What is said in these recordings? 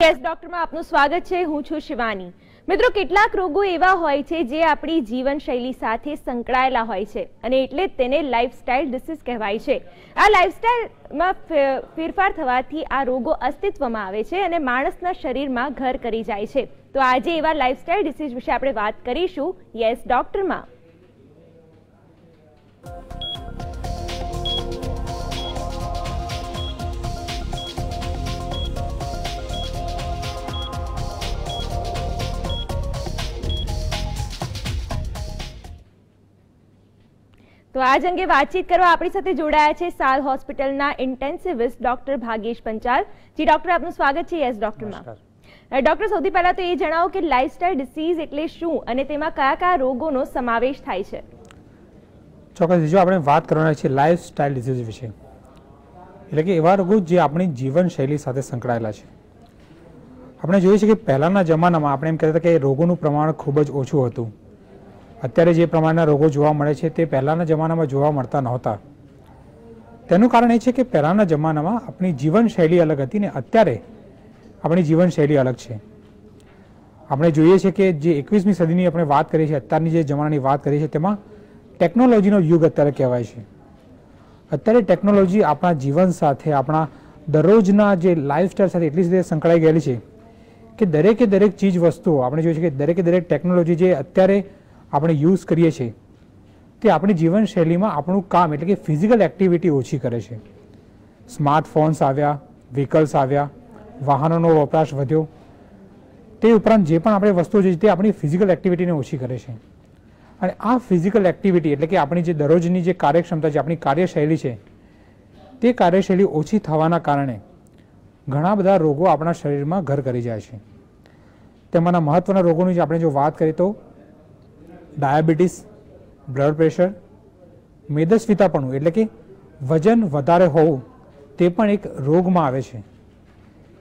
Yes ડોક્ટરમાં આપનું સ્વાગત છે. હું છું શિવાની. મિત્રો, કેટલાક રોગો એવા હોય છે જે આપણી જીવનશૈલી સાથે સંકળાયેલા હોય છે અને એટલે તેને લાઇફસ્ટાઇલ ડિસીઝ કહેવાય છે. આ લાઇફસ્ટાઇલમાં ફેરફાર થવાથી આ રોગો અસ્તિત્વમાં આવે છે અને માણસના શરીરમાં ઘર કરી જાય છે. તો આજે એવા લાઇફસ્ટાઇલ ડિસીઝ વિશે આપણે વાત કરીશું. યસ ડોક્ટરમાં તો આજ અંગે વાતચીત કરવા આપણી સાથે જોડાયા છે સાલ હોસ્પિટલના ઇન્ટેન્સિવિસ્ટ ડોક્ટર ભાગેશ પંચાલ. જી ડોક્ટર આપનું સ્વાગત છે યસ ડોક્ટરમાં ડોક્ટર સૌથી પહેલાં તો એ જણાવો કે લાઇફસ્ટાઇલ ડિસીઝ એટલે શું અને તેમાં કયા કયા રોગોનો સમાવેશ થાય છે? ચોક્કસ જો આપણે વાત કરવાના છે લાઇફસ્ટાઇલ સ્ટાઇલ ડિઝીઝ વિશે એટલે કે એવા રોગો જે આપણી જીવનશૈલી સાથે સંકળાયેલા છે. આપણે જોઈએ છીએ કે પહેલાંના જમાનામાં આપણે એમ કહેતા હતા કે રોગોનું પ્રમાણ ખૂબ જ ઓછું હતું. અત્યારે જે પ્રમાણના રોગો જોવા મળે છે તે પહેલાંના જમાનામાં જોવા મળતા નહોતા. તેનું કારણ એ છે કે પહેલાંના જમાનામાં આપણી જીવનશૈલી અલગ હતી ને અત્યારે આપણી જીવનશૈલી અલગ છે. આપણે જોઈએ છીએ કે જે એકવીસમી સદીની આપણે વાત કરીએ છીએ, અત્યારની જે જમાનાની વાત કરીએ છીએ, તેમાં ટેકનોલોજીનો યુગ અત્યારે કહેવાય છે. અત્યારે ટેકનોલોજી આપણા જીવન સાથે, આપણા દરરોજના જે લાઈફસ્ટાઈલ સાથે એટલી રીતે સંકળાઈ ગયેલી છે કે દરેકે દરેક ચીજ વસ્તુઓ, આપણે જોઈએ છીએ કે દરેકે દરેક ટેકનોલોજી જે અત્યારે આપણે યુઝ કરીએ છીએ, તે આપણી જીવનશૈલીમાં આપણું કામ એટલે કે ફિઝિકલ એક્ટિવિટી ઓછી કરે છે. સ્માર્ટફોન્સ આવ્યા, વ્હીકલ્સ આવ્યા, વાહનોનો વપરાશ વધ્યો. તે ઉપરાંત જે પણ આપણે વસ્તુઓ છે તે આપણી ફિઝિકલ એક્ટિવિટીને ઓછી કરે છે. અને આ ફિઝિકલ એક્ટિવિટી એટલે કે આપણી જે દરરોજની જે કાર્યક્ષમતા છે, આપણી કાર્યશૈલી છે, તે કાર્યશૈલી ઓછી થવાના કારણે ઘણા બધા રોગો આપણા શરીરમાં ઘર કરી જાય છે. તેમાંના મહત્વના રોગોની જે આપણે જો વાત કરીએ તો ડાયાબિટીસ બ્લડ પ્રેશર મેદસ્વીતાપણું એટલે કે વજન વધારે હોવું તે પણ એક રોગમાં આવે છે.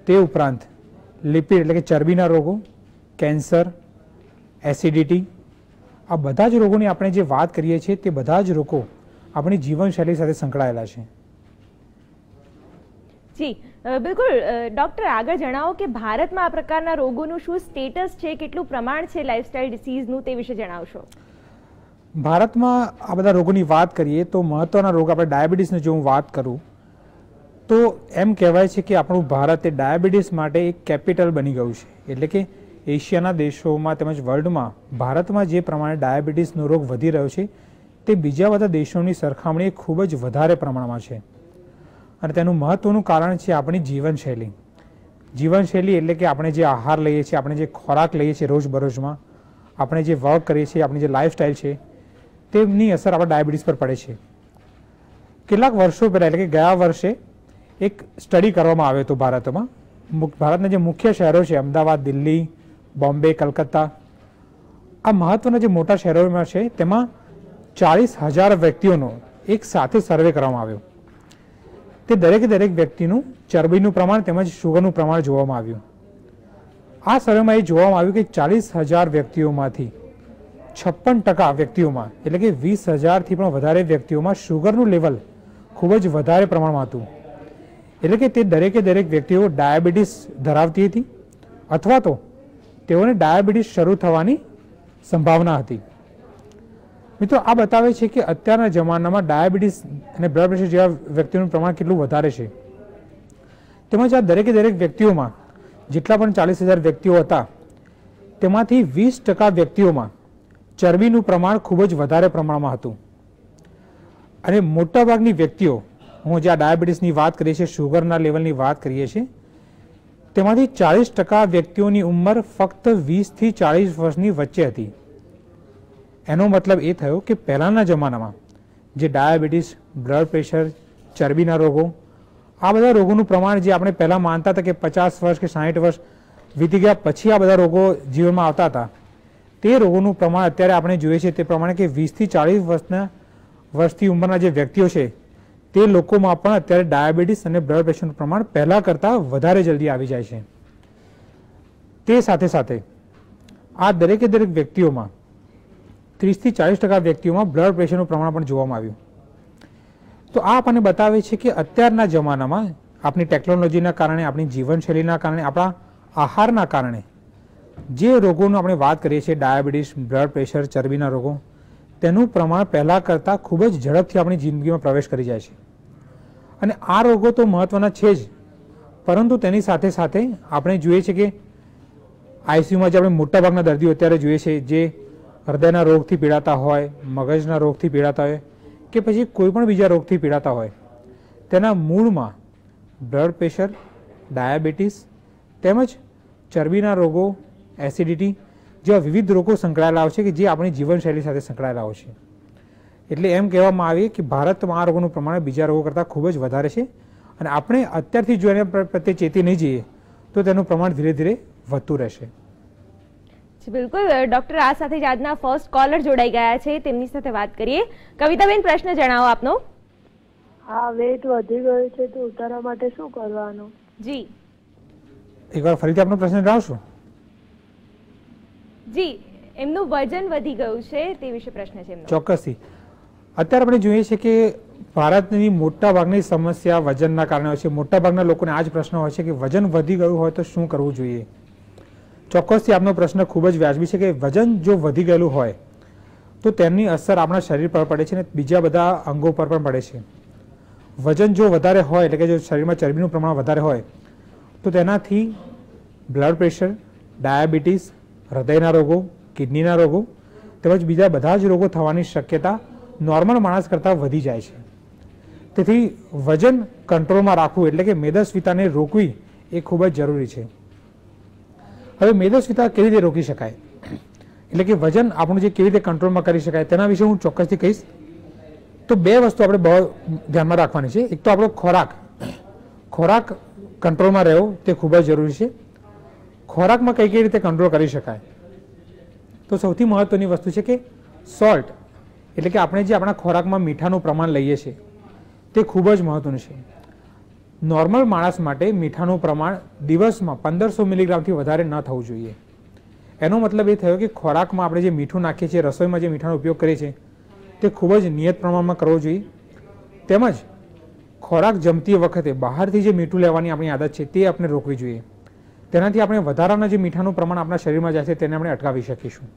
તે ઉપરાંત લિપિડ એટલે કે ચરબીના રોગો કેન્સર એસિડિટી આ બધા જ રોગોની આપણે જે વાત કરીએ છીએ તે બધા જ રોગો આપણી જીવનશૈલી સાથે સંકળાયેલા છે. જી બિલકુલ ડોક્ટર, આગળ જણાવો કે ભારતમાં આ પ્રકારના રોગોનું શું સ્ટેટસ છે, કેટલું પ્રમાણ છે લાઇફસ્ટાઇલ ડિસીઝનું તે વિશે જણાવશો. ભારતમાં આ બધા રોગોની વાત કરીએ તો મહત્વના રોગ આપણે ડાયાબિટીસની જો હું વાત કરું, તો એમ કહેવાય છે કે આપણું ભારત એ ડાયાબિટીસ માટે એક કેપિટલ બની ગયું છે. એટલે કે એશિયાના દેશોમાં તેમજ વર્લ્ડમાં ભારતમાં જે પ્રમાણે ડાયાબિટીસનો રોગ વધી રહ્યો છે, તે બીજા બધા દેશોની સરખામણીએ ખૂબ જ વધારે પ્રમાણમાં છે. અને તેનું મહત્વનું કારણ છે આપણી જીવનશૈલી. જીવનશૈલી એટલે કે આપણે જે આહાર લઈએ છીએ, આપણે જે ખોરાક લઈએ છીએ રોજબરોજમાં, આપણે જે વર્ક કરીએ છીએ, આપણી જે લાઈફસ્ટાઈલ છે, તેમની અસર આપણા ડાયાબિટીસ પર પડે છે. કેટલાક વર્ષો પહેલાં, એટલે કે ગયા વર્ષે એક સ્ટડી કરવામાં આવ્યો હતો ભારતમાં. ભારતના જે મુખ્ય શહેરો છે, અમદાવાદ, દિલ્હી, બોમ્બે, કલકત્તા, આ મહત્વના જે મોટા શહેરોમાં છે, તેમાં ચાળીસ હજાર વ્યક્તિઓનો એક સાથે સર્વે કરવામાં આવ્યો. તે દરેકે દરેક વ્યક્તિનું ચરબીનું પ્રમાણ તેમજ શુગરનું પ્રમાણ જોવામાં આવ્યું. આ સર્વેમાં એ જોવામાં આવ્યું કે ચાલીસ હજાર વ્યક્તિઓમાંથી છપ્પન ટકા વ્યક્તિઓમાં, એટલે કે વીસ હજારથી પણ વધારે વ્યક્તિઓમાં શુગરનું લેવલ ખૂબ જ વધારે પ્રમાણમાં હતું. એટલે કે તે દરેકે દરેક વ્યક્તિઓ ડાયાબિટીસ ધરાવતી હતી અથવા તો તેઓને ડાયાબિટીસ શરૂ થવાની સંભાવના હતી. મિત્રો, આ બતાવે છે કે અત્યારના જમાનામાં ડાયાબિટીસ અને બ્લડ પ્રેશર જેવા વ્યક્તિઓનું પ્રમાણ કેટલું વધારે છે. તેમજ આ દરેકે દરેક વ્યક્તિઓમાં જેટલા પણ ચાલીસ હજાર વ્યક્તિઓ હતા, તેમાંથી વીસ ટકા વ્યક્તિઓમાં ચરબીનું પ્રમાણ ખૂબ જ વધારે પ્રમાણમાં હતું. અને મોટાભાગની વ્યક્તિઓ, હું જે આ ડાયાબિટીસની વાત કરીએ છીએ શુગરના લેવલની વાત કરીએ છીએ, તેમાંથી ચાલીસ ટકા વ્યક્તિઓની ઉંમર ફક્ત વીસથી ચાલીસ વર્ષની વચ્ચે હતી. એનો મતલબ એ થયો કે પહેલાંના જમાનામાં જે ડાયાબિટીસ, બ્લડ પ્રેશર, ચરબીના રોગો, આ બધા રોગોનું પ્રમાણ જે આપણે પહેલાં માનતા હતા કે પચાસ વર્ષ કે સાહીઠ વર્ષ વીતી ગયા પછી આ બધા રોગો જીવનમાં આવતા હતા, તે રોગોનું પ્રમાણ અત્યારે આપણે જોઈએ છીએ તે પ્રમાણે કે વીસથી ચાળીસ વર્ષના વર્ષથી ઉંમરના જે વ્યક્તિઓ છે, તે લોકોમાં પણ અત્યારે ડાયાબિટીસ અને બ્લડ પ્રેશરનું પ્રમાણ પહેલાં કરતાં વધારે જલ્દી આવી જાય છે. તે સાથે સાથે આ દરેકે દરેક વ્યક્તિઓમાં ત્રીસથી ચાલીસ ટકા વ્યક્તિઓમાં બ્લડ પ્રેશરનું પ્રમાણ પણ જોવામાં આવ્યું. તો આ આપણને બતાવે છે કે અત્યારના જમાનામાં આપણી ટેકનોલોજીના કારણે, આપણી જીવનશૈલીના કારણે, આપણા આહારના કારણે જે રોગોનું આપણે વાત કરીએ છીએ, ડાયાબિટીસ બ્લડ પ્રેશર ચરબીના રોગો, તેનું પ્રમાણ પહેલાં કરતાં ખૂબ જ ઝડપથી આપણી જિંદગીમાં પ્રવેશ કરી જાય છે. અને આ રોગો તો મહત્ત્વના છે જ. પરંતુ તેની સાથે સાથે આપણે જોઈએ છીએ કે આઈસીયુમાં જે આપણે મોટાભાગના દર્દીઓ અત્યારે જોઈએ છે, જે હૃદયના રોગથી પીડાતા હોય, મગજના રોગથી પીડાતા હોય કે પછી કોઈ પણ બીજા રોગથી પીડાતા હોય, તેના મૂળમાં બ્લડ પ્રેશર ડાયાબિટીસ તેમજ ચરબીના રોગો એસિડિટી જેવા વિવિધ રોગો સંકળાયેલા છે કે જે આપણી જીવનશૈલી સાથે સંકળાયેલા છે. એટલે એમ કહેવામાં આવે કે ભારતમાં આ રોગોનું પ્રમાણ બીજા રોગો કરતાં ખૂબ જ વધારે છે અને આપણે અત્યારથી જો એના પ્રત્યે ચેતી નહીં જઈએ તો તેનું પ્રમાણ ધીરે ધીરે વધતું રહેશે. બિલકુલ. ડોક્ટર આ સાથે જ આજના ફર્સ્ટ કોલર જોડાઈ ગયા છે. તેમની સાથે વાત કરીએ. કવિતાબેન પ્રશ્ન જણાવો આપનો. હા વેટ વધી ગયું છે તો ઉતારવા માટે શું કરવાનું? જી. એકવાર ફરીથી આપનો પ્રશ્ન જણાવશો? જી એમનું વજન વધી ગયું છે તે વિશે પ્રશ્ન છે એમનો. ચોક્કસથી. અત્યારે આપણે જોઈએ છે કે ભારતની મોટા ભાગની સમસ્યા વજનના કારણે હોય છે. મોટા ભાગના લોકોને આ જ પ્રશ્ન હોય છે કે વજન વધી ગયું હોય તો શું કરવું જોઈએ? ચોક્કસથી આપનો પ્રશ્ન ખૂબ જ વ્યાજબી છે કે વજન જો વધી ગયેલું હોય, તો તેની અસર આપણા શરીર પર પડે છે અને બીજા બધા અંગો પર પણ પડે છે. વજન જો વધારે હોય, એટલે કે જો શરીરમાં ચરબીનું પ્રમાણ વધારે હોય, તો તેનાથી બ્લડ પ્રેશર ડાયાબિટીસ હૃદયના રોગો, કિડનીના રોગો તેમજ બીજા બધા જ રોગો થવાની શક્યતા નોર્મલ માણસ કરતાં વધી જાય છે. તેથી વજન કંટ્રોલમાં રાખવું, એટલે કે મેદસ્વીતાને રોકવી એ ખૂબ જ જરૂરી છે. હવે મેદસ્વીતા કેવી રીતે રોકી શકાય? એટલે કે વજન આપણું જે કેવી રીતે કંટ્રોલમાં કરી શકાય તેના વિશે હું ચોક્કસથી કહીશ. તો બે વસ્તુ આપણે બહુ ધ્યાનમાં રાખવાની છે. એક તો આપણો ખોરાક. ખોરાક કંટ્રોલમાં રહેવો તે ખૂબ જ જરૂરી છે. ખોરાકમાં કઈ કઈ રીતે કંટ્રોલ કરી શકાય? તો સૌથી મહત્વની વસ્તુ છે કે સોલ્ટ એટલે કે આપણે જે આપણા ખોરાકમાં મીઠાનું પ્રમાણ લઈએ છીએ, તે ખૂબ જ મહત્વનું છે. નોર્મલ માણસ માટે મીઠાનું પ્રમાણ દિવસમાં પંદરસો મિલીગ્રામથી વધારે ન થવું જોઈએ. એનો મતલબ એ થયો કે ખોરાકમાં આપણે જે મીઠું નાખીએ છીએ, રસોઈમાં જે મીઠાનો ઉપયોગ કરીએ છીએ, તે ખૂબ જ નિયત પ્રમાણમાં કરવો જોઈએ. તેમજ ખોરાક જમતી વખતે બહારથી જે મીઠું લેવાની આપણી આદત છે, તે આપણે રોકવી જોઈએ. તેનાથી આપણે વધારાના જે મીઠાનું પ્રમાણ આપણા શરીરમાં જાય છે, તેને આપણે અટકાવી શકીશું.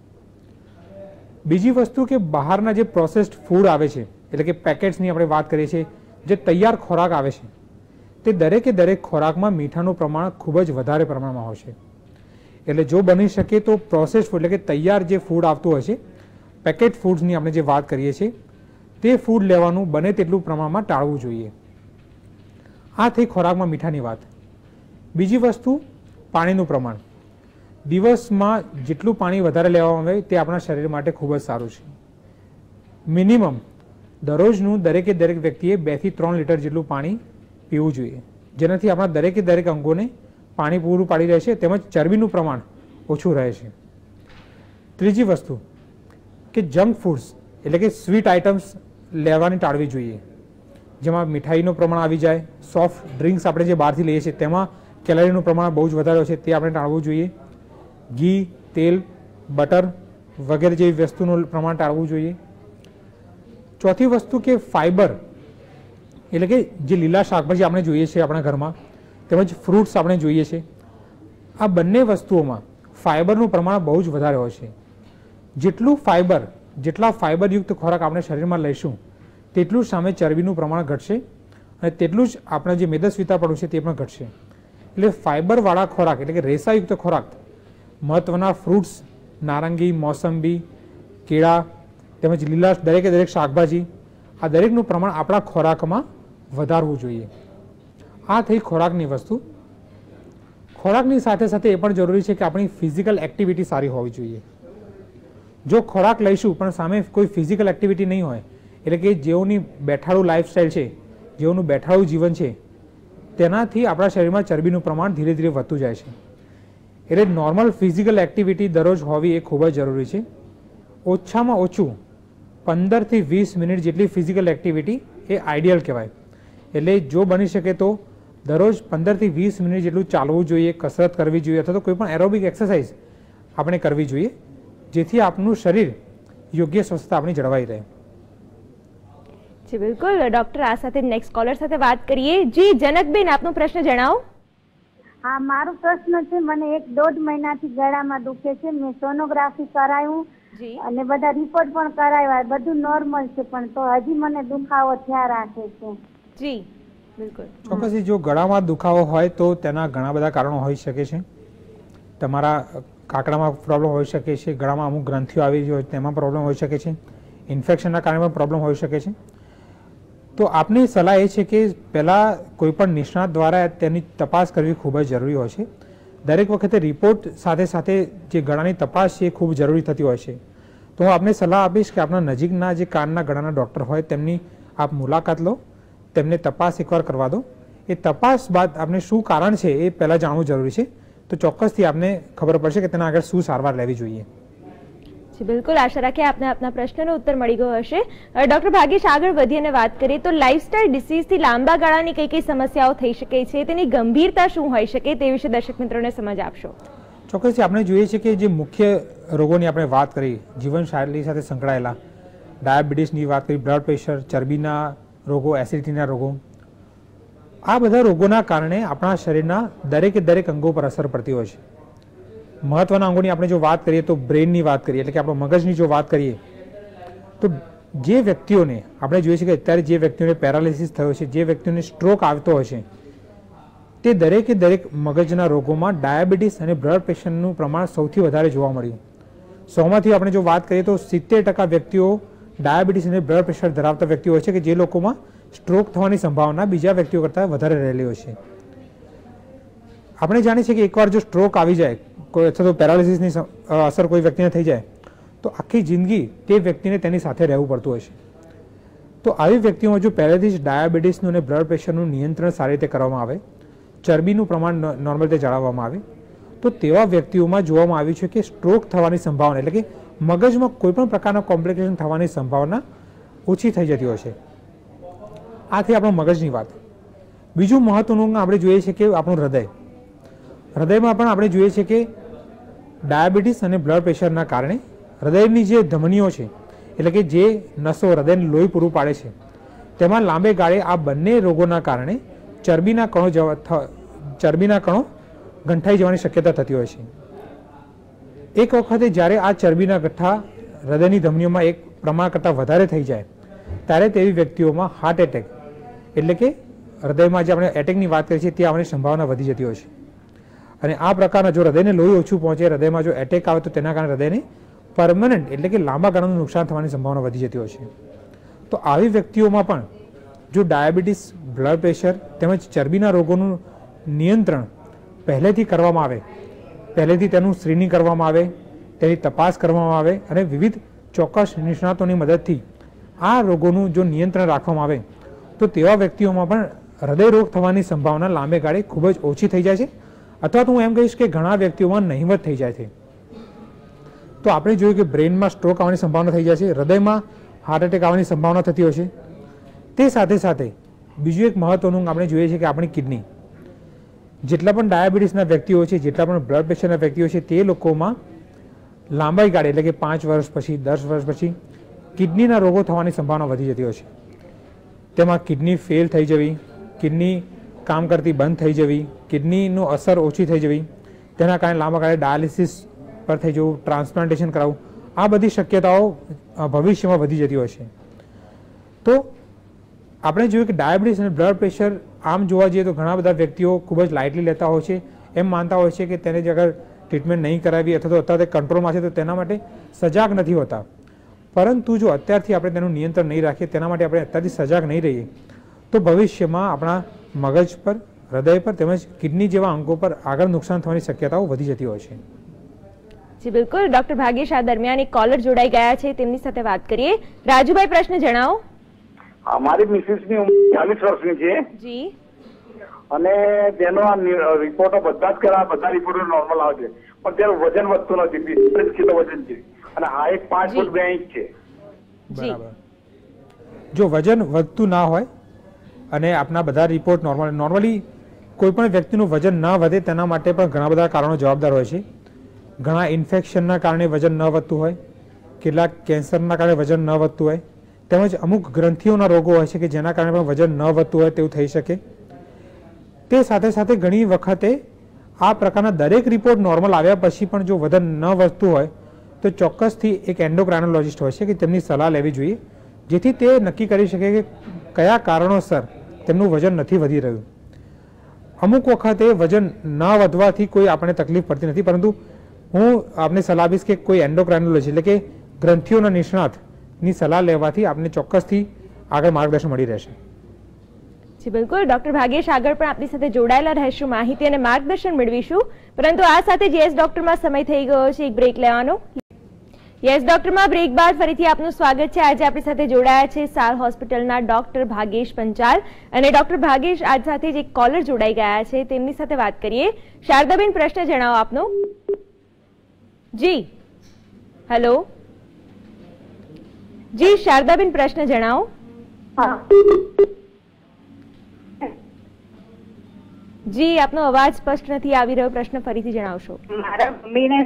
બીજી વસ્તુ કે બહારના જે પ્રોસેસ્ડ ફૂડ આવે છે, એટલે કે પેકેટ્સની આપણે વાત કરીએ છીએ, જે તૈયાર ખોરાક આવે છે તે દરેકે દરેક ખોરાકમાં મીઠાનું પ્રમાણ ખૂબ જ વધારે પ્રમાણમાં હોય એટલે જો બની શકે તો પ્રોસેસ ફૂડ એટલે કે તૈયાર જે ફૂડ આવતું છે પેકેટ ફૂડ્સની આપણે જે વાત કરીએ છીએ, તે ફૂડ લેવાનું બને તેટલું પ્રમાણમાં ટાળવું જોઈએ. આ થઈ ખોરાકમાં મીઠાની વાત. બીજી વસ્તુ, પાણીનું પ્રમાણ. દિવસમાં જેટલું પાણી વધારે લેવામાં આવે તે આપણા શરીર માટે ખૂબ જ સારું છે. મિનિમમ દરરોજનું દરેકે દરેક વ્યક્તિએ બેથી ત્રણ લીટર જેટલું પાણી પીવું જોઈએ. જેનાથી આપણા દરેકે દરેક અંગોને પાણી પૂરું પાડી રહે છે તેમજ ચરબીનું પ્રમાણ ઓછું રહે છે. ત્રીજી વસ્તુ, કે જંક ફૂડ્સ એટલે કે સ્વીટ આઇટમ્સ લેવાની ટાળવી જોઈએ. જેમાં મીઠાઈનું પ્રમાણ આવી જાય, સોફ્ટ ડ્રિંક્સ આપણે જે બહારથી લઈએ છીએ તેમાં કેલરીનું પ્રમાણ બહુ જ વધારે હોય છે તે આપણે ટાળવું જોઈએ. ઘી, તેલ, બટર વગેરે જેવી વસ્તુનું પ્રમાણ ટાળવું જોઈએ. ચોથી વસ્તુ કે ફાઈબર એટલે કે જે લીલા શાકભાજી આપણે જોઈએ છીએ આપણા ઘરમાં, તેમજ ફ્રૂટ્સ આપણે જોઈએ છીએ આ બંને વસ્તુઓમાં ફાઈબરનું પ્રમાણ બહુ જ વધારે હોય છે. જેટલું ફાઈબર જેટલા ફાઈબરયુક્ત ખોરાક આપણે શરીરમાં લઈશું, તેટલું સામે ચરબીનું પ્રમાણ ઘટશે અને તેટલું જ આપણા જે મેદસ્વીતા પડવું છે તે પણ ઘટશે. એટલે ફાઈબરવાળા ખોરાક, એટલે કે રેસાયુક્ત ખોરાક મહત્ત્વના ફ્રૂટ્સ નારંગી, મોસંબી, કેળા, તેમજ લીલા દરેકે દરેક શાકભાજી, આ દરેકનું પ્રમાણ આપણા ખોરાકમાં વધારવું જોઈએ. આ થઈ ખોરાકની વસ્તુ. ખોરાકની સાથે સાથે એ પણ જરૂરી છે કે આપણી ફિઝિકલ એક્ટિવિટી સારી હોવી જોઈએ. જો ખોરાક લઈશું, પણ સામે કોઈ ફિઝિકલ એક્ટિવિટી નહીં હોય, એટલે કે જેઓની બેઠાડું લાઈફસ્ટાઈલ છે, જેઓનું બેઠાડું જીવન છે, તેનાથી આપણા શરીરમાં ચરબીનું પ્રમાણ ધીરે ધીરે વધતું જાય છે. એટલે નોર્મલ ફિઝિકલ એક્ટિવિટી દરરોજ હોવી એ ખૂબ જ જરૂરી છે. ઓછામાં ઓછું પંદરથી વીસ મિનિટ જેટલી ફિઝિકલ એક્ટિવિટી એ આઈડિયલ કહેવાય. એટલે જો બની શકે તો દરરોજ પંદરથી વીસ મિનિટ જેટલું ચાલવું જોઈએ કસરત કરવી જોઈએ અથવા તો કોઈ પણ એરોબિક એક્સરસાઇઝ આપણે કરવી જોઈએ જેથી આપનું શરીર યોગ્ય સ્વસ્થતા આપણી જળવાઈ રહે. જી બિલકુલ. ડોક્ટર આ સાથે નેક્સ્ટ કોલર સાથે વાત કરીએ. જી જનકબેન આપનો પ્રશ્ન જણાવો. હા મારો પ્રશ્ન છે મને એક દોઢ મહિનાથી ગળામાં દુખે છે. મેં સોનોગ્રાફી કરાયું અને બધા રિપોર્ટ પણ કરાવ્યા. બધું નોર્મલ છે પણ તો હજી મને દુખાવો થયા રાખે છે. જી, બિલકુલ. ચોક્કસથી જો ગળામાં દુખાવો હોય તો તેના ઘણા બધા કારણો હોઈ શકે છે. તમારા કાકડામાં પ્રોબ્લેમ હોઈ શકે છે, ગળામાં અમુક ગ્રંથિઓ આવી હોય તેમાં પ્રોબ્લેમ હોઈ શકે છે. ઇન્ફેક્શનના કારણે પણ પ્રોબ્લેમ હોઈ શકે છે. તો આપની સલાહ એ છે કે પહેલાં કોઈપણ નિષ્ણાત દ્વારા તેની તપાસ કરવી ખૂબ જ જરૂરી હોય છે. દરેક વખતે રિપોર્ટ સાથે સાથે જે ગળાની તપાસ છે એ ખૂબ જરૂરી થતી હોય છે. તો હું આપને સલાહ આપીશ કે આપણા નજીકના જે કાનના ગળાના ડૉક્ટર હોય તેમની આપ મુલાકાત લો. તેમને તપાસ એકવાર કરવા દો. એ તપાસ બાદ આપને શું કારણ છે એ પહેલાં જાણવું જરૂરી છે. તો ચોક્કસથી આપને ખબર પડશે કે તેના આગળ શું સારવાર લેવી જોઈએ. જી બિલકુલ. આશા રાખીએ આપને આપના પ્રશ્નનો ઉત્તર મળી ગયો હશે. ડોક્ટર ભાગેશ આગળ વધી અને વાત કરીએ તો લાઇફસ્ટાઇલ ડિસીઝથી લાંબા ગાળાની કઈ કઈ સમસ્યાઓ થઈ શકે છે? તેની ગંભીરતા શું હોઈ શકે તે વિશે દર્શક મિત્રોને સમજ આપશો. ચોક્કસથી આપણે જોઈએ છીએ કે જે મુખ્ય રોગોની આપણે વાત કરી જીવનશૈલી સાથે સંકળાયેલા ડાયાબિટીસની વાત કરી બ્લડ પ્રેશર ચરબીના રોગો એસિડિટીના રોગો. આ બધા રોગોના કારણે આપણા શરીરના દરેકે દરેક અંગો પર અસર પડતી હોય છે. મહત્વના અંગોની આપણે જો વાત કરીએ તો બ્રેનની વાત કરીએ, એટલે કે આપણો મગજની જો વાત કરીએ, તો જે વ્યક્તિઓને આપણે જોઈએ છીએ કે અત્યારે જે વ્યક્તિઓને પેરાલિસિસ થયો છે, જે વ્યક્તિઓને સ્ટ્રોક આવતો છે, તે દરેકે દરેક મગજના રોગોમાં ડાયાબિટીસ અને બ્લડ પ્રેશરનું પ્રમાણ સૌથી વધારે જોવા મળ્યું. સોમાંથી આપણે જો વાત કરીએ તો સિત્તેર ટકા વ્યક્તિઓ ડાયાબિટીસ અને બ્લડ પ્રેશર ધરાવતા વ્યક્તિઓ હોય છે કે જે લોકોમાં સ્ટ્રોક થવાની સંભાવના બીજા વ્યક્તિઓ કરતાં વધારે રહેલી હોય છે. આપણે જાણીએ છીએ કે એકવાર જો સ્ટ્રોક આવી જાય, કોઈ અથવા તો પેરાલિસિસની અસર કોઈ વ્યક્તિને થઈ જાય, તો આખી જિંદગી તે વ્યક્તિને તેની સાથે રહેવું પડતું હોય છે. તો આવી વ્યક્તિઓમાં જો પહેલેથી જ ડાયાબિટીસનું અને બ્લડ પ્રેશરનું નિયંત્રણ સારી રીતે કરવામાં આવે, ચરબીનું પ્રમાણ નોર્મલ રીતે જાળવવામાં આવે, તો તેવા વ્યક્તિઓમાં જોવામાં આવ્યું છે કે સ્ટ્રોક થવાની સંભાવના એટલે કે મગજમાં કોઈપણ પ્રકારના કોમ્પ્લિકેશન થવાની સંભાવના ઓછી થઈ જતી હોય છે. આ થઈ આપણું મગજની વાત. બીજું મહત્વનું આપણે જોઈએ છીએ કે આપણું હૃદય. હૃદયમાં પણ આપણે જોઈએ છીએ કે ડાયાબિટીસ અને બ્લડ પ્રેશરના કારણે હૃદયની જે ધમનીઓ છે, એટલે કે જે નસો હૃદયને લોહી પૂરું પાડે છે, તેમાં લાંબે ગાળે આ બંને રોગોના કારણે ચરબીના કણો જવા ચરબીના કણો ગંઠાઈ જવાની શક્યતા થતી હોય છે. એક વખતે જ્યારે આ ચરબીના ગઠ્ઠા હૃદયની ધમનીઓમાં એક પ્રમાણ કરતાં વધારે થઈ જાય, ત્યારે તેવી વ્યક્તિઓમાં હાર્ટ એટેક એટલે કે હૃદયમાં જે આપણે એટેકની વાત કરીએ છીએ તે આવવાની સંભાવના વધી જતી હોય છે. અને આ પ્રકારના જો હૃદયને લોહી ઓછું પહોંચે, હૃદયમાં જો એટેક આવે તો તેના કારણે હૃદયને પરમનન્ટ એટલે કે લાંબા ગાળાનું નુકસાન થવાની સંભાવના વધી જતી હોય છે. તો આવી વ્યક્તિઓમાં પણ જો ડાયાબિટીસ બ્લડ પ્રેશર તેમજ ચરબીના રોગોનું નિયંત્રણ પહેલેથી કરવામાં આવે પહેલેથી તેનું સ્ક્રીનિંગ કરવામાં આવે, તેની તપાસ કરવામાં આવે અને વિવિધ ચોક્કસ નિષ્ણાતોની મદદથી આ રોગોનું જો નિયંત્રણ રાખવામાં આવે, તો તેવા વ્યક્તિઓમાં પણ હૃદય રોગ થવાની સંભાવના લાંબે ગાળે ખૂબ જ ઓછી થઈ જાય છે. અથવા તો હું એમ કહીશ કે ઘણા વ્યક્તિઓમાં નહીવત થઈ જાય છે. તો આપણે જોયું કે બ્રેઇનમાં સ્ટ્રોક આવવાની સંભાવના થઈ જાય છે, હૃદયમાં હાર્ટ એટેક આવવાની સંભાવના થતી હોય છે. તે સાથે સાથે બીજું એક મહત્વનું આપણે જોઈએ છીએ કે આપણી કિડની. જેટલા પણ ડાયાબિટીસના વ્યક્તિઓ છે, જેટલા પણ બ્લડ પ્રેશરના વ્યક્તિઓ છે, તે લોકોમાં લાંબાઈ ગાળે એટલે કે પાંચ વર્ષ પછી, દસ વર્ષ પછી કિડનીના રોગો થવાની સંભાવના વધી જતી હોય છે. તેમાં કિડની ફેલ થઈ જવી, કિડની કામ કરતી બંધ થઈ જવી, કિડનીનું અસર ઓછી થઈ જવી, તેના કારણે લાંબા ગાળે ડાયાલિસિસ પર થઈ જવું, ટ્રાન્સપ્લાન્ટેશન કરાવવું, આ બધી શક્યતાઓ ભવિષ્યમાં વધી જતી હોય છે. તો આપણે જોયું કે ડાયાબિટીસ અને બ્લડ પ્રેશર આમ જોવા જઈએ તો ઘણા બધા વ્યક્તિઓ ખૂબ જ લાઇટલી લેતા હોય છે. એમ માનતા હોય છે કે તેને જે અગર ટ્રીટમેન્ટ નહીં કરાવી અથવા તો અત્યારે કંટ્રોલમાં છે તો તેના માટે સજાગ નથી હોતા. પરંતુ જો અત્યારથી આપણે તેનું નિયંત્રણ નહીં રાખીએ, તેના માટે આપણે અત્યારથી સજાગ નહીં રહીએ, તો ભવિષ્યમાં આપણા મગજ પર, હૃદય પર તેમજ કિડની જેવા અંગો પર આગળ નુકસાન થવાની શક્યતાઓ વધી જતી હોય છે. જી, બિલકુલ. ડોક્ટર ભાગ્યશાહ દરમિયાન એક કોલર જોડાઈ ગયા છે. તેમની સાથે વાત કરીએ. રાજુભાઈ પ્રશ્ન જણાવો. હા, મારી મિસિસની ઉંમર ચાલીસ વર્ષની છે. જી. અને તેનો આ રિપોર્ટો બધા જ કરા બધા રિપોર્ટો નોર્મલ આવે છે. પણ તેનું વજન વધતું નથી પિસ્તાલીસ કિલો વજન છે. અને આ એક પાંચ ફૂટ બે ઇંચ છે. બરાબર. જો વજન વધતું ના હોય અને આપના બધા રિપોર્ટ નોર્મલ નોર્મલી કોઈ પણ વ્યક્તિનું વજન ન વધે તેના માટે પણ ઘણા બધા કારણો જવાબદાર હોય છે. ઘણા ઇન્ફેક્શનના કારણે વજન ન વધતું હોય કેટલાક કેન્સરના કારણે વજન ન વધતું હોય તેમજ અમુક ગ્રંથિઓના રોગો હોય છે કે જેના કારણે પણ વજન ન વધતું હોય તેવું થઈ શકે. તે સાથે સાથે ઘણી વખતે આ પ્રકારના દરેક રિપોર્ટ નોર્મલ આવ્યા પછી પણ જો વજન ન વધતું હોય, તો ચોક્કસથી એક એન્ડોક્રાઇનોલોજિસ્ટ હોય છે કે તેમની સલાહ લેવી જોઈએ, જેથી તે નક્કી કરી શકે કે કયા કારણોસર તેમનું વજન નથી વધી રહ્યું. અમુક વખતે વજન ન વધવાથી કોઈ આપણને તકલીફ પડતી નથી, પરંતુ હું આપને સલાહ આપીશ કે કોઈ એન્ડોક્રાઇનોલોજી એટલે કે ગ્રંથિઓના નિષ્ણાતની સલાહ લેવાથી આપને ચોક્કસથી આગળ માર્ગદર્શન મળી રહેશે. જી, બિલકુલ. ડોક્ટર ભાગેશ આગળ પણ આપણી સાથે જોડાયેલા રહેશું. માહિતી અને માર્ગદર્શન મેળવીશું. પરંતુ આ સાથે જીએસ ડોક્ટરમાં સમય થઈ ગયો છે એક બ્રેક લેવાનો. યસ ડોક્ટરમાં બ્રેક બાદ ફરીથી આપનું સ્વાગત છે. આજે આપણી સાથે જોડાયા છે સાર હોસ્પિટલના ડોક્ટર ભાગેશ પંચાલ અને ડોક્ટર ભાગેશ આજ સાથે જ એક કોલર જોડાઈ ગયા છે. તેમની સાથે વાત કરીએ. શારદાબેન, પ્રશ્ન જણાવો આપનો. જી. હેલો. જી શારદાબેન પ્રશ્ન જણાવો. જી આપનો અવાજ સ્પષ્ટ નથી આવી રહ્યો પ્રશ્ન ફરીથી જણાવશો. મારા મમ્મીને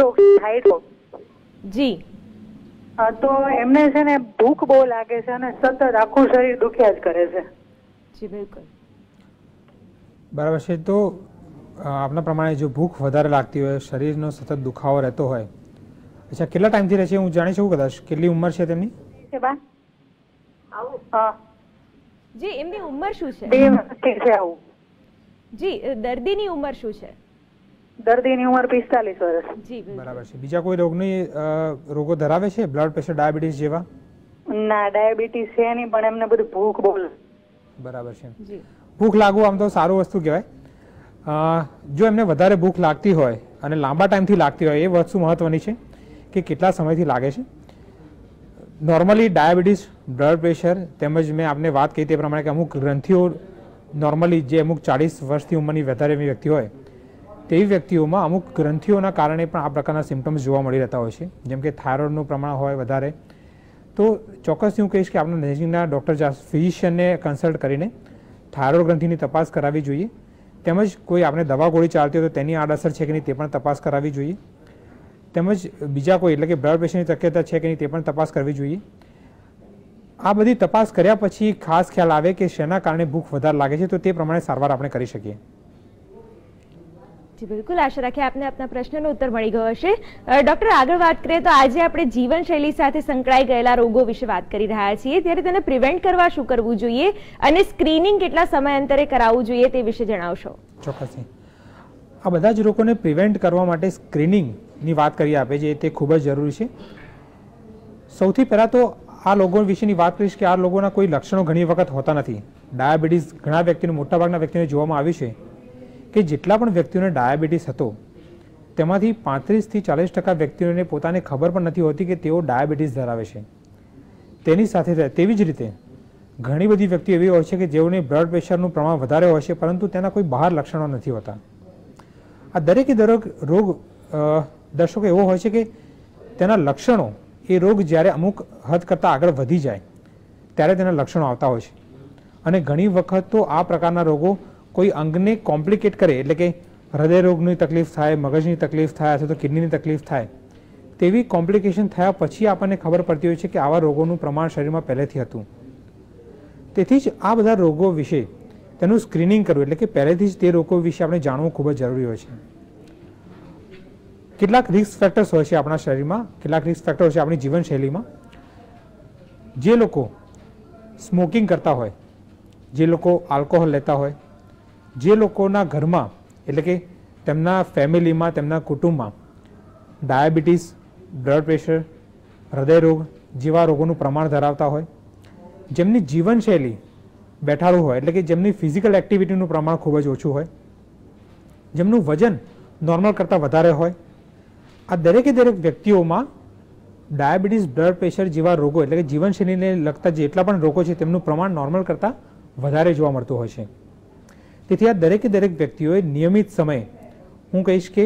રોગ થાય તો જી. તો એમને છે ને ભૂખ બહુ લાગે છે અને સતત આખું શરીર દુખ્યા જ કરે છે. જી બિલકુલ. બરાબર છે તો આપના પ્રમાણે જો ભૂખ વધારે લાગતી હોય શરીરનો સતત દુખાવો રહેતો હોય અચ્છા કેટલા ટાઈમથી રહે છે? હું જાણી શકું કદાચ. કેટલી ઉંમર છે તેમની? જી એમની ઉંમર શું છે? જી દર્દીની ઉંમર શું છે? દર્દીની ઉંમર પિસ્તાલીસ વર્ષ. જી બરાબર છે. બીજા કોઈ રોગની રોગો ધરાવે છે? બ્લડ પ્રેશર ડાયાબિટીસ જેવા? ના ડાયાબિટીસ છે નહીં પણ એમને બધું ભૂખ બહુ બરાબર છે. જી. ભૂખ લાગવું આમ તો સારું વસ્તુ કહેવાય. જો એમને વધારે ભૂખ લાગતી હોય અને લાંબા ટાઈમથી લાગતી હોય એ વસ્તુ મહત્વની છે. કે કેટલા સમયથી લાગે છે? નોર્મલી ડાયાબિટીસ બ્લડ પ્રેશર તેમજ મેં આપને વાત કરી તે પ્રમાણે કે અમુક ગ્રંથિઓ નોર્મલી જે અમુક ચાળીસ વર્ષથી ઉંમરની વધારે એવી વ્યક્તિ હોય, તેવી વ્યક્તિઓમાં અમુક ગ્રંથિઓના કારણે પણ આ પ્રકારના સિમ્ટમ્સ જોવા મળી રહેતા હોય છે. જેમ કે થાઇરોઇડનું પ્રમાણ હોય વધારે. તો ચોક્કસ હું કહીશ કે આપણા નજીકના ડૉક્ટર ફિઝિશિયનને કન્સલ્ટ કરીને થાઇરોઇડ ગ્રંથિની તપાસ કરાવવી જોઈએ. તેમજ કોઈ આપણે દવા ગોળી ચાલતી હોય તો તેની આડઅસર છે કે નહીં તે પણ તપાસ કરાવવી જોઈએ. તેમજ બીજા કોઈ એટલે કે બ્લડ પ્રેશરની શક્યતા છે કે નહીં તે પણ તપાસ કરવી જોઈએ. આ બધી તપાસ કર્યા પછી ખાસ ખ્યાલ આવે કે શેના કારણે ભૂખ વધારે લાગે છે તો તે પ્રમાણે સારવાર આપણે કરી શકીએ. જી બિલકુલ. આશા રાખીએ આપને આપના પ્રશ્નનો ઉત્તર મળી ગયો હશે. ડૉક્ટર આગળ વાત કરીએ તો આજે આપણે જીવનશૈલી સાથે સંકળાઈ ગયેલા રોગો વિશે વાત કરી રહ્યા છીએ. ત્યારે તેને પ્રિવેન્ટ કરવા શું કરવું જોઈએ અને સ્ક્રીનિંગ કેટલા સમયાંતરે કરાવવું જોઈએ તે વિશે જણાવશો. ચોક્કસથી. આ બધા જ રોગોને પ્રિવેન્ટ કરવા માટે સ્ક્રીનિંગની વાત કરી આપે છે તે ખૂબ જ જરૂરી છે. સૌથી પહેલાં તો આ લોકો વિશેની વાત કરીશ કે આ લોકોના કોઈ લક્ષણો ઘણી વખત હોતા નથી. ડાયાબિટીસ ઘણા વ્યક્તિને, મોટાભાગના વ્યક્તિને જોવામાં આવ્યું છે કે જેટલા પણ વ્યક્તિઓને ડાયાબિટીસ હતો, તેમાંથી પાંત્રીસથી ચાલીસ ટકા વ્યક્તિઓને પોતાને ખબર પણ નથી હોતી કે તેઓ ડાયાબિટીસ ધરાવે છે. તેની સાથે તેવી જ રીતે ઘણી બધી વ્યક્તિઓ એવી હોય છે કે જેઓને બ્લડ પ્રેશરનું પ્રમાણ વધારે હોય છે, પરંતુ તેના કોઈ બહાર લક્ષણો નથી હોતા. આ દરેકે દરેક રોગ દર્શકો, એવો હોય છે કે તેના લક્ષણો એ રોગ જ્યારે અમુક હદ કરતાં આગળ વધી જાય, ત્યારે તેના લક્ષણો આવતા હોય છે. અને ઘણી વખત તો આ પ્રકારના રોગો કોઈ અંગને કોમ્પ્લિકેટ કરે, એટલે કે હૃદય રોગની તકલીફ થાય, મગજની તકલીફ થાય, અથવા તો કિડનીની તકલીફ થાય, તેવી કોમ્પ્લિકેશન થયા પછી આપણને ખબર પડતી હોય છે કે આવા રોગોનું પ્રમાણ શરીરમાં પહેલેથી હતું. તેથી જ આ બધા રોગો વિશે તેનું સ્ક્રીનિંગ કરવું, એટલે કે પહેલેથી જ તે રોગો વિશે આપણે જાણવું ખૂબ જ જરૂરી હોય છે. કેટલાક રિસ્ક ફેક્ટર્સ હોય છે આપણા શરીરમાં, કેટલાક રિસ્ક ફેક્ટર હોય છે આપણી જીવનશૈલીમાં. જે લોકો સ્મોકિંગ કરતા હોય, જે લોકો આલ્કોહોલ લેતા હોય, જે લોકોના ઘરમાં, એટલે કે તેમના ફેમિલીમાં, તેમના કુટુંબમાં ડાયાબિટીસ, બ્લડ પ્રેશર હૃદયરોગ જેવા રોગોનું પ્રમાણ ધરાવતા હોય, જેમની જીવનશૈલી બેઠાડું હોય, એટલે કે જેમની ફિઝિકલ એક્ટિવિટીનું પ્રમાણ ખૂબ જ ઓછું હોય, જેમનું વજન નોર્મલ કરતાં વધારે હોય આ દરેકે દરેક વ્યક્તિઓમાં ડાયાબિટીસ, બ્લડ પ્રેશર જેવા રોગો એટલે કે જીવનશૈલીને લગતા જેટલા પણ રોગો છે તેમનું પ્રમાણ નોર્મલ કરતાં વધારે જોવા મળતું હોય છે. તેથી આ દરેકે દરેક વ્યક્તિઓએ નિયમિત સમયે, હું કહીશ કે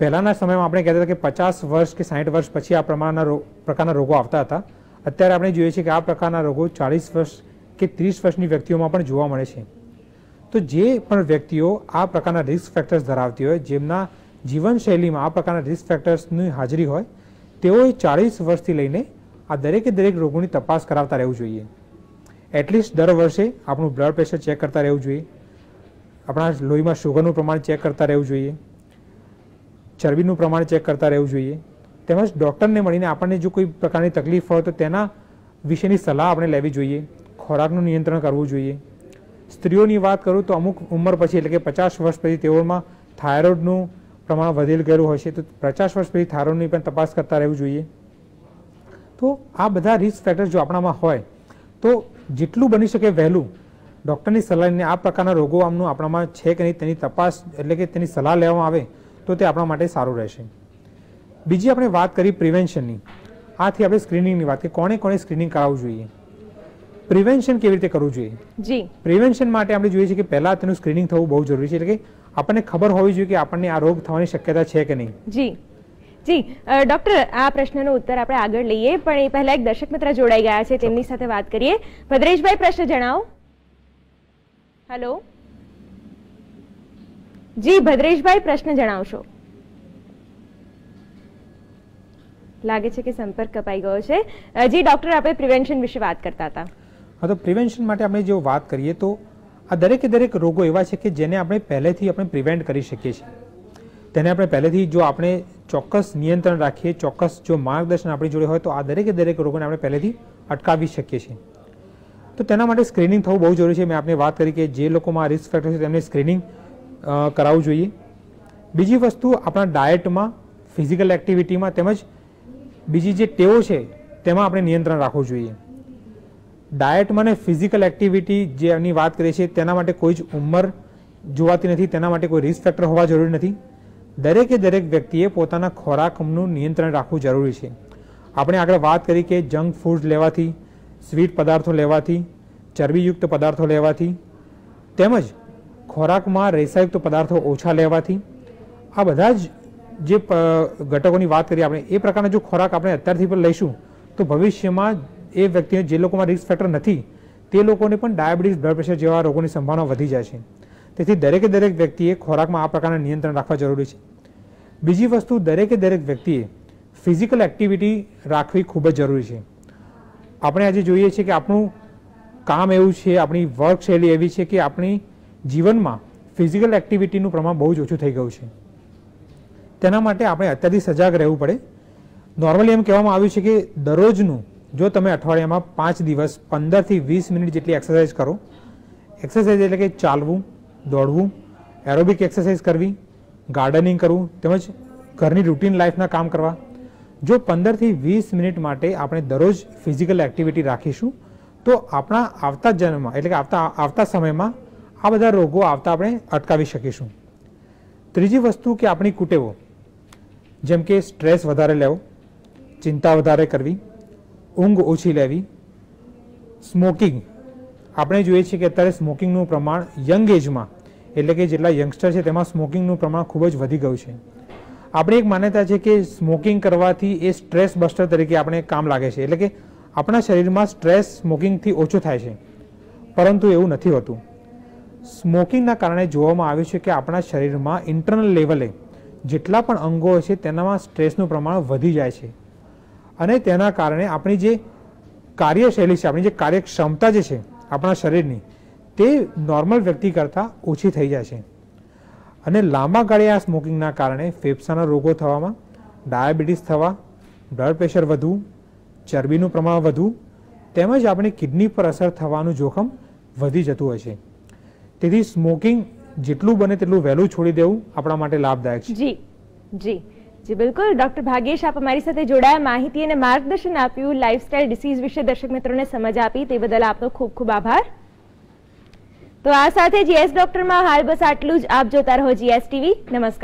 પહેલાંના સમયમાં આપણે કહેતા હતા કે પચાસ વર્ષ કે સાઠ વર્ષ પછી આ પ્રમાણના પ્રકારના રોગો આવતા હતા. અત્યારે આપણે જોઈએ છીએ કે આ પ્રકારના રોગો ચાલીસ વર્ષ કે ત્રીસ વર્ષની વ્યક્તિઓમાં પણ જોવા મળે છે. તો જે પણ વ્યક્તિઓ આ પ્રકારના રિસ્ક ફેક્ટર્સ ધરાવતી હોય, જેમના જીવનશૈલીમાં આ પ્રકારના રિસ્ક ફેક્ટર્સની હાજરી હોય, તેઓએ ચાળીસ વર્ષથી લઈને આ દરેકે દરેક રોગોની તપાસ કરાવતા રહેવું જોઈએ. એટલીસ્ટ દર વર્ષે આપણું બ્લડ પ્રેશર ચેક કરતા રહેવું જોઈએ. આપણા લોહીમાં શુગરનું પ્રમાણ ચેક કરતા રહેવું જોઈએ. ચરબીનું પ્રમાણ ચેક કરતા રહેવું જોઈએ. તેમજ ડૉક્ટરને મળીને આપણને જો કોઈ પ્રકારની તકલીફ હોય તો તેના વિશેની સલાહ આપણે લેવી જોઈએ. ખોરાકનું નિયંત્રણ કરવું જોઈએ. સ્ત્રીઓની વાત કરું તો અમુક ઉંમર પછી એટલે કે પચાસ વર્ષ પછી તેઓમાં થાઇરોઇડનું પ્રમાણ વધેલ ગયેલું હોય છે તો પચાસ વર્ષ પછી થારોની પણ તપાસ કરતા રહેવું જોઈએ. તો આ બધા રિસ્ક ફેક્ટર્સ જો આપણામાં હોય તો જેટલું બની શકે વહેલું ડૉક્ટરની સલાહ લઈને આ પ્રકારના રોગો આમનું આપણામાં છે કે નહીં તેની તપાસ એટલે કે તેની સલાહ લેવામાં આવે તો તે આપણા માટે સારું રહેશે. બીજી આપણે વાત કરી પ્રિવેન્શનની આથી આપણે સ્ક્રીનિંગની વાત કે કોણે કોણે સ્ક્રીનિંગ કરાવવું જોઈએ? પ્રિવેન્શન કેવી રીતે કરવું જોઈએ? જી. પ્રિવેન્શન માટે આપણે જોઈએ છીએ કે પહેલાં તેનું સ્ક્રીનિંગ થવું બહુ જરૂરી છે એટલે કે આપણને ખબર હોવી જોઈએ કે આપણને આ રોગ થવાની શક્યતા છે કે નહીં. જી. જી ડોક્ટર આ પ્રશ્નનો ઉત્તર આપણે આગળ લઈએ પણ એ પહેલા એક દર્શક મિત્ર જોડાઈ ગયા છે તેમની સાથે વાત કરીએ. ભદ્રેશભાઈ પ્રશ્ન જણાવો. હેલો. જી ભદ્રેશભાઈ પ્રશ્ન જણાવશો. લાગે છે કે સંપર્ક કપાઈ ગયો છે. જી ડોક્ટર આપણે પ્રિવેન્શન વિશે વાત કરતા હતા. હા તો પ્રિવેન્શન માટે આપણે જો વાત કરીએ તો આ દરેકે દરેક રોગો એવા છે કે જેને આપણે પહેલેથી આપણે પ્રિવેન્ટ કરી શકીએ છીએ. તેને આપણે પહેલેથી જો આપણે ચોક્કસ નિયંત્રણ રાખીએ, ચોક્કસ જો માર્ગદર્શન આપણી જોડે હોય તો આ દરેકે દરેક રોગોને આપણે પહેલેથી અટકાવી શકીએ છીએ. તો તેના માટે સ્ક્રીનિંગ થવું બહુ જરૂરી છે. મેં આપને વાત કરી કે જે લોકોમાં રિસ્ક ફેક્ટર છે તેમને સ્ક્રીનિંગ કરાવવું જોઈએ. બીજી વસ્તુ આપણા ડાયટમાં ફિઝિકલ એક્ટિવિટીમાં તેમજ બીજી જે ટેવો છે તેમાં આપણે નિયંત્રણ રાખવું જોઈએ. ડાયટમાં મને ફિઝિકલ એક્ટિવિટી જેની વાત કરીએ છીએ તેના માટે કોઈ જ ઉંમર જોવાતી નથી, તેના માટે કોઈ રિસ્ક ફેક્ટર હોવા જરૂરી નથી. દરેકે દરેક વ્યક્તિએ પોતાના ખોરાકનું નિયંત્રણ રાખવું જરૂરી છે. આપણે આગળ વાત કરી કે જંક ફૂડ લેવાથી સ્વીટ પદાર્થો લેવાથી, ચરબીયુક્ત પદાર્થો લેવાથી, તેમજ ખોરાકમાં રેસાયુક્ત પદાર્થો ઓછા લેવાથી. આ બધા જ જે ઘટકોની વાત કરીએ આપણે, એ પ્રકારના જો ખોરાક આપણે અત્યારથી પણ લઈશું, તો ભવિષ્યમાં એ વ્યક્તિને જે લોકોમાં રિસ્ક ફેક્ટર નથી, તે લોકોને પણ ડાયાબિટીસ બ્લડ પ્રેશર જેવા રોગોની સંભાવના વધી જાય છે. તેથી દરેકે દરેક વ્યક્તિએ ખોરાકમાં આ પ્રકારના નિયંત્રણ રાખવા જરૂરી છે. બીજી વસ્તુ, દરેકે દરેક વ્યક્તિએ ફિઝિકલ એક્ટિવિટી રાખવી ખૂબ જ જરૂરી છે. આપણે આજે જોઈએ છીએ કે આપણું કામ એવું છે, આપણી વર્ક શૈલી એવી છે કે આપણી જીવનમાં ફિઝિકલ એક્ટિવિટીનું પ્રમાણ બહુ જ ઓછું થઈ ગયું છે. તેના માટે આપણે અત્યારથી સજાગ રહેવું પડે. નોર્મલી એમ કહેવામાં આવ્યું છે કે દરરોજનું જો તમે અઠવાડિયામાં પાંચ દિવસ પંદરથી વીસ મિનિટ જેટલી એક્સરસાઇઝ કરો એક્સરસાઇઝ એટલે કે ચાલવું, દોડવું એરોબિક એક્સરસાઇઝ કરવી ગાર્ડનિંગ કરવું, તેમજ ઘરની રૂટીન લાઈફના કામ કરવા, જો પંદરથી વીસ મિનિટ માટે આપણે દરરોજ ફિઝિકલ એક્ટિવિટી રાખીશું, તો આપણા આવતા જન્મમાં, એટલે કે આવતા આવતા સમયમાં આ બધા રોગો આવતા આપણે અટકાવી શકીશું. ત્રીજી વસ્તુ કે આપણી કુટેવો, જેમ કે સ્ટ્રેસ વધારે લેવો, ચિંતા વધારે કરવી ઊંઘ ઓછી લેવી સ્મોકિંગ આપણે જોઈએ છીએ કે અત્યારે સ્મોકિંગનું પ્રમાણ યંગ એજમાં એટલે કે જેટલા યંગસ્ટર છે તેમાં સ્મોકિંગનું પ્રમાણ ખૂબ જ વધી ગયું છે. આપણી એક માન્યતા છે કે સ્મોકિંગ કરવાથી એ સ્ટ્રેસ બસ્ટર તરીકે આપણે કામ લાગે છે, એટલે કે આપણા શરીરમાં સ્ટ્રેસ સ્મોકિંગથી ઓછું થાય છે. પરંતુ એવું નથી હોતું. સ્મોકિંગના કારણે જોવામાં આવ્યું છે કે આપણા શરીરમાં ઇન્ટરનલ લેવલે જેટલા પણ અંગો છે તેનામાં સ્ટ્રેસનું પ્રમાણ વધી જાય છે. અને તેના કારણે આપણી જે કાર્યશૈલી છે, આપણી જે કાર્યક્ષમતા જે છે, આપણા શરીરની, તે નોર્મલ વ્યક્તિ કરતાં ઓછી થઈ જાય છે. અને લાંબા ગાળે આ સ્મોકિંગના કારણે ફેફસાના રોગો થવામાં, ડાયાબિટીસ થવા બ્લડ પ્રેશર વધવું, ચરબીનું પ્રમાણ વધવું, તેમજ આપણી કિડની પર અસર થવાનું જોખમ વધી જતું હોય છે. તેથી સ્મોકિંગ જેટલું બને તેટલું વહેલું છોડી દેવું આપણા માટે લાભદાયક છે. જી જી. જી બિલકુલ ડોક્ટર ભાગેશ આપ અમારી સાથે જોડાયા માહિતી અને માર્ગદર્શન આપ્યું લાઇફસ્ટાઇલ ડિસીઝ વિશે દર્શક મિત્રોને સમજ આપી તે બદલ આપનો ખૂબ ખૂબ આભાર તો આ સાથે જીએસ ડોક્ટરમાં હાલ બસ આટલું જ આપ જોતા રહો જીએસ ટીવી નમસ્કાર